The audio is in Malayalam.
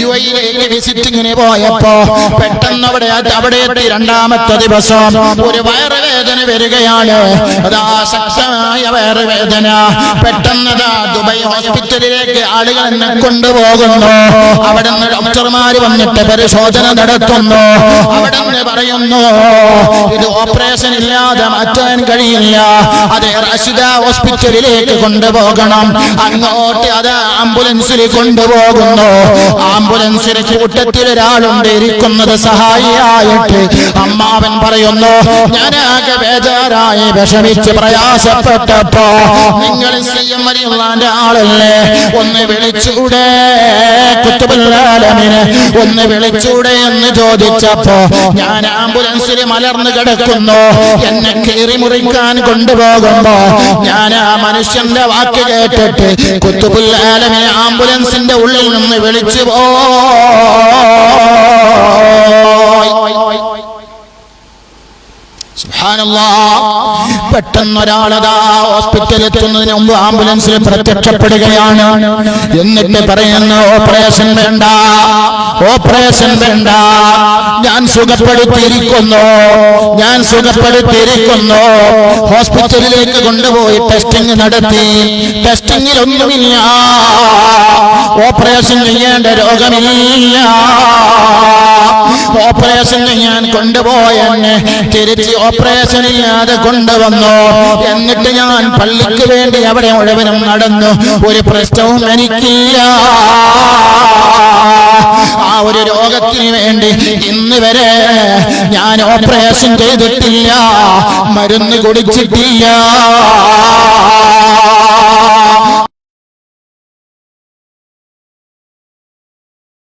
യു എയിലേക്ക് വിസിറ്റിങ്ങിന് പോയപ്പോ പെട്ടെന്ന് അവിടെ അവിടെ എത്തി രണ്ടാമത്തെ ദിവസം ഒരു വയറുവേദന വരികയാണ്. അതാ ശക്തമായ വയറുവേദന. പെട്ടെന്ന് അതാ ദുബൈ ഹോസ്പിറ്റലിലേക്ക് ആളുകൾ എന്നെ കൊണ്ടുപോകുന്നു. അവിടെ നിന്ന് ഡോക്ടർമാർ വന്നിട്ട് പരിശോധന നടത്തുന്നു. അവിടെ നിന്ന് പറയുന്നു ഓപ്പറേഷൻ ഇല്ലാതെ മാറ്റാൻ കഴിയില്ല. അതെ റഷിദ ഹോസ്പിറ്റലിലേക്ക് കൊണ്ടുപോകണം. അങ്ങോട്ട് അത് ആംബുലൻസിൽ കൊണ്ടുപോകുന്നു. ആംബുലൻസിൽ കൂട്ടത്തിൽ ഒരാളുണ്ട് ഇരിക്കുന്നത് സഹായിയായിട്ട്. അമ്മാവൻ പറയുന്നു ഞാനാകെ ബേജാറായി വിഷമിച്ച് പ്രയാസപ്പെട്ടപ്പോ നിങ്ങൾ ആളല്ലേ? ഒന്ന് വിളിച്ചൂടെ കുത്തുബുല്ലാലമിന്? ഒന്ന് വിളിച്ചൂടെ എന്ന് ചോദിച്ചപ്പോ ഞാൻ ആംബുലൻസിൽ മലർന്നു കിടക്കുന്നു എന്നെ കീറി മുറിക്കാൻ കൊണ്ടുപോകുമ്പോ ഞാൻ ആ മനുഷ്യന്റെ വാക്ക് കേട്ടിട്ട് കുത്തുപുല്ലാലമെ ആംബുലൻസിന്റെ ഉള്ളിൽ നിന്ന് വിളിച്ചു പോ. പെട്ടെന്നൊരാളതാ ഹോസ്പിറ്റലിൽ എത്തുന്നതിന് മുമ്പ് ആംബുലൻസിൽ പ്രത്യക്ഷപ്പെടുകയാണ്. എന്നിട്ട് പറയുന്ന ഓപ്പറേഷൻ വേണ്ട. ഓപ്പറേഷൻ വേണ്ട. ഞാൻ സുഖപ്പെടുത്തിയിരിക്കുന്നു. ഞാൻ സുഖപ്പെടുത്തിയിരിക്കുന്നു. ഹോസ്പിറ്റലിലേക്ക് കൊണ്ടുപോയി ടെസ്റ്റിംഗ് നടത്തി. ടെസ്റ്റിംഗിൽ ഒന്നുമില്ല ഓപ്പറേഷൻ ചെയ്യേണ്ട രോഗമില്ല. ഓപ്പറേഷൻ ചെയ്യാൻ കൊണ്ടുപോയെന്നെ തിരിച്ച് ഓപ്പറേഷൻ ഇല്ലാതെ കൊണ്ടുവന്നു. എന്നിട്ട് ഞാൻ പള്ളിക്ക് വേണ്ടി അവിടെ മുഴുവനും നടന്നു. ഒരു പ്രശ്നവും എനിക്കില്ല. ഒരു രോഗത്തിന് വേണ്ടി ഇന്ന് വരെ ഞാൻ ഓപ്പറേഷൻ ചെയ്തിട്ടില്ല. മരുന്ന് കുടിച്ചിട്ടില്ല.